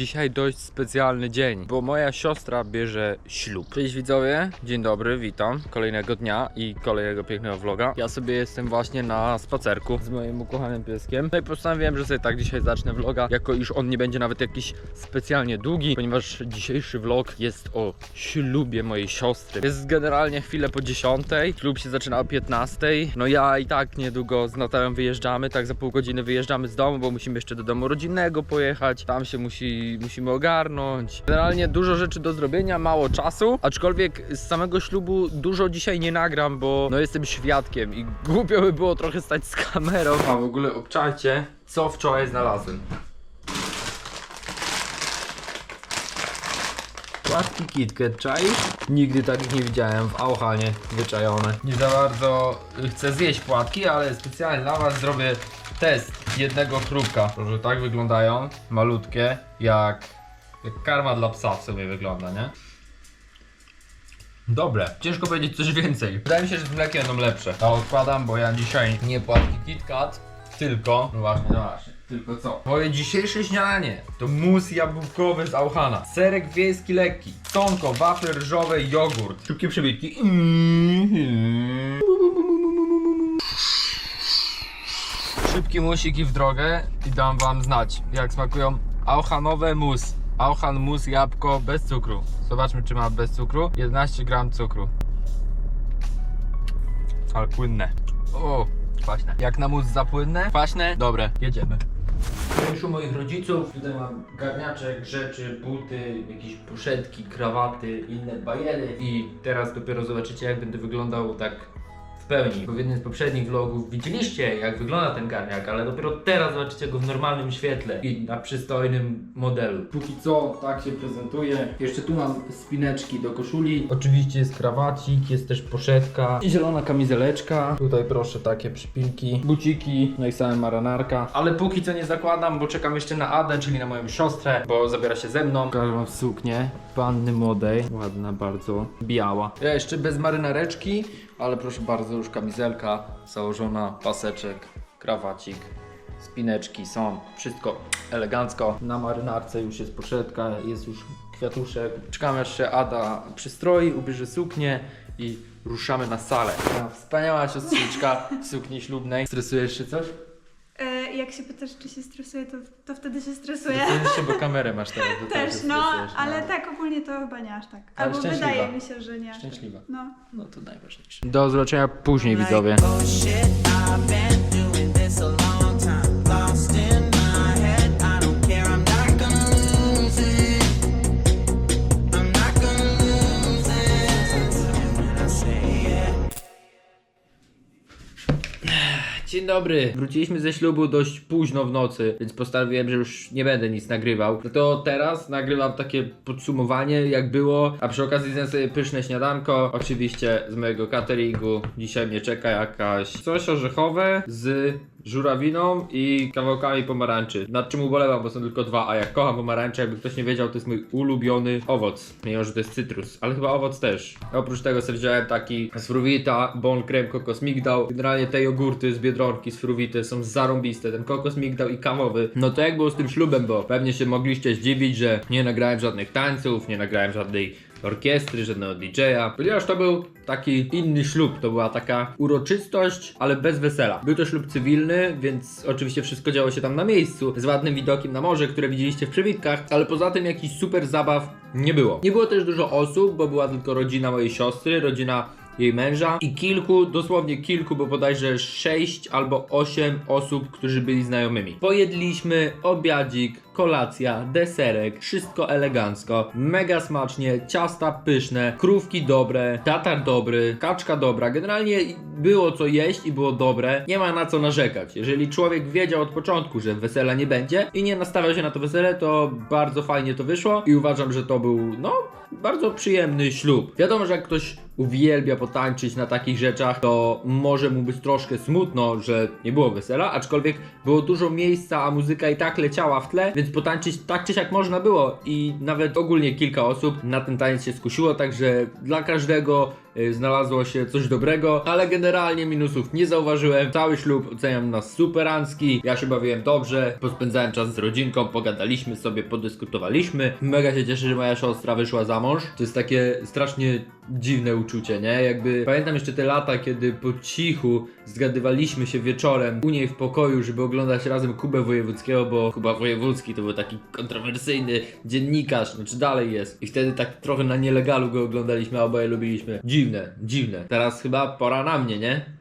dzisiaj dość specjalny dzień, bo moja siostra bierze ślub. Cześć widzowie, dzień dobry, witam kolejnego dnia i kolejnego pięknego vloga. Ja sobie jestem właśnie na spacerku z moim ukochanym pieskiem. No i postanowiłem, że sobie tak dzisiaj zacznę vloga, jako iż on nie będzie nawet jakiś specjalnie długi, ponieważ dzisiejszy vlog jest o ślubie mojej siostry. Jest generalnie chwilę po 10, ślub się zaczyna o 15. No ja i tak niedługo z Natalią wyjeżdżamy, tak za pół godziny wyjeżdżamy z domu, bo musimy jeszcze do domu rodzinnego pojechać, tam się musi, musimy ogarnąć. Generalnie dużo rzeczy do zrobienia, mało czasu, aczkolwiek z samego ślubu dużo dzisiaj nie nagram, bo no jestem świadkiem i głupio by było trochę stać z kamerą. A w ogóle obczajcie, co wczoraj znalazłem. Płatki KitKat, czaisz? Nigdy takich nie widziałem w Auchanie wyczajone. Nie za bardzo chcę zjeść płatki, ale specjalnie dla was zrobię test jednego chrupka. Proszę, tak wyglądają, malutkie, jak, jak karma dla psa w sumie wygląda, nie? Dobre. Ciężko powiedzieć coś więcej. Wydaje mi się, że z mlekiem będą lepsze. To odkładam, bo ja dzisiaj nie płatki KitKat, tylko... No właśnie, no właśnie. Tylko co? Moje dzisiejsze śniadanie to mus jabłkowy z Auchana, serek wiejski lekki, sonko, wafle ryżowe, jogurt, szybkie przebitki. Szybki musik i w drogę i dam wam znać, jak smakują Auchanowe mus. Auchan mus jabłko bez cukru. Zobaczmy, czy ma bez cukru. 11 gram cukru. Ale płynne. O, kwaśne. Jak na mus za płynne? Kwaśne? Dobre, jedziemy. Już moich rodziców. Tutaj mam garniaczek, rzeczy, buty, jakieś poszetki, krawaty, inne bajery. I teraz dopiero zobaczycie, jak będę wyglądał tak pełni. Bo w jednym z poprzednich vlogów widzieliście, jak wygląda ten garniak, ale dopiero teraz zobaczycie go w normalnym świetle i na przystojnym modelu. Póki co tak się prezentuje. Jeszcze tu mam spineczki do koszuli. Oczywiście jest krawacik, jest też poszetka, zielona kamizeleczka. Tutaj proszę takie przypinki, buciki, no i sama marynarka. Ale póki co nie zakładam, bo czekam jeszcze na Adę, czyli na moją siostrę, bo zabiera się ze mną. Pokażę wam suknię panny młodej, ładna bardzo, biała. Ja jeszcze bez marynareczki, ale proszę bardzo, już kamizelka założona, paseczek, krawacik, spineczki są, wszystko elegancko. Na marynarce już jest poszetka, jest już kwiatuszek. Czekamy aż się Ada przystroi, ubierze suknię i ruszamy na salę. Ta Wspaniała siostrzyczka w sukni ślubnej. Stresujesz się coś? E, jak się pytasz, czy się stresuję, to, to wtedy się stresuję. Stresujesz się, bo kamerę masz teraz. do Też, no, stresujesz, ale tak ogólnie to chyba nie aż tak. Ale Albo szczęśliwa. wydaje mi się, że nie aż tak. Szczęśliwa. No. No to najważniejsze. Do zobaczenia później widzowie. Dzień dobry. Wróciliśmy ze ślubu dość późno w nocy, więc postanowiłem, że już nie będę nic nagrywał. No to teraz nagrywam takie podsumowanie, jak było, a przy okazji zjem sobie pyszne śniadanko. Oczywiście z mojego cateringu. Dzisiaj mnie czeka jakaś coś orzechowe z żurawiną i kawałkami pomarańczy. Nad czym ubolewam, bo są tylko dwa, a jak kocham pomarańcze, jakby ktoś nie wiedział, to jest mój ulubiony owoc. Mimo, że to jest cytrus, ale chyba owoc też. Oprócz tego sobie wziąłem taki z Fruwita, bon creme kokos migdał. Generalnie te jogurty z Biedronki, z Fruwity są zarąbiste. Ten kokos migdał i kawowy. No to jak było z tym ślubem, bo pewnie się mogliście zdziwić, że nie nagrałem żadnych tańców, nie nagrałem żadnej orkiestry, żadnego DJ-a, ponieważ to był taki inny ślub, to była taka uroczystość, ale bez wesela. Był to ślub cywilny, więc oczywiście wszystko działo się tam na miejscu, z ładnym widokiem na morze, które widzieliście w przewitkach, ale poza tym jakichś super zabaw nie było. Nie było też dużo osób, bo była tylko rodzina mojej siostry, rodzina jej męża i kilku, dosłownie kilku, bo bodajże 6 albo 8 osób, którzy byli znajomymi. Pojedliśmy obiadzik, kolacja, deserek, wszystko elegancko, mega smacznie, ciasta pyszne, krówki dobre, tatar dobry, kaczka dobra, generalnie było co jeść i było dobre, nie ma na co narzekać. Jeżeli człowiek wiedział od początku, że wesela nie będzie i nie nastawiał się na to wesele, to bardzo fajnie to wyszło i uważam, że to był, no, bardzo przyjemny ślub. Wiadomo, że jak ktoś uwielbia potańczyć na takich rzeczach, to może mu być troszkę smutno, że nie było wesela, aczkolwiek było dużo miejsca, a muzyka i tak leciała w tle, więc potańczyć tak czy siak można było i nawet ogólnie kilka osób na ten taniec się skusiło, także dla każdego y, znalazło się coś dobrego, ale generalnie minusów nie zauważyłem. Cały ślub oceniam na superancki. Ja się bawiłem dobrze, pospędzałem czas z rodzinką, pogadaliśmy sobie, podyskutowaliśmy. Mega się cieszę, że moja siostra wyszła za mąż. To jest takie strasznie dziwne uczucie, nie? Jakby pamiętam jeszcze te lata, kiedy po cichu zgadywaliśmy się wieczorem u niej w pokoju, żeby oglądać razem Kubę Wojewódzkiego, bo Kuba Wojewódzki to był taki kontrowersyjny dziennikarz, znaczy dalej jest. I wtedy tak trochę na nielegalu go oglądaliśmy, a oboje lubiliśmy. Dziwne, dziwne. Teraz chyba pora na mnie, nie?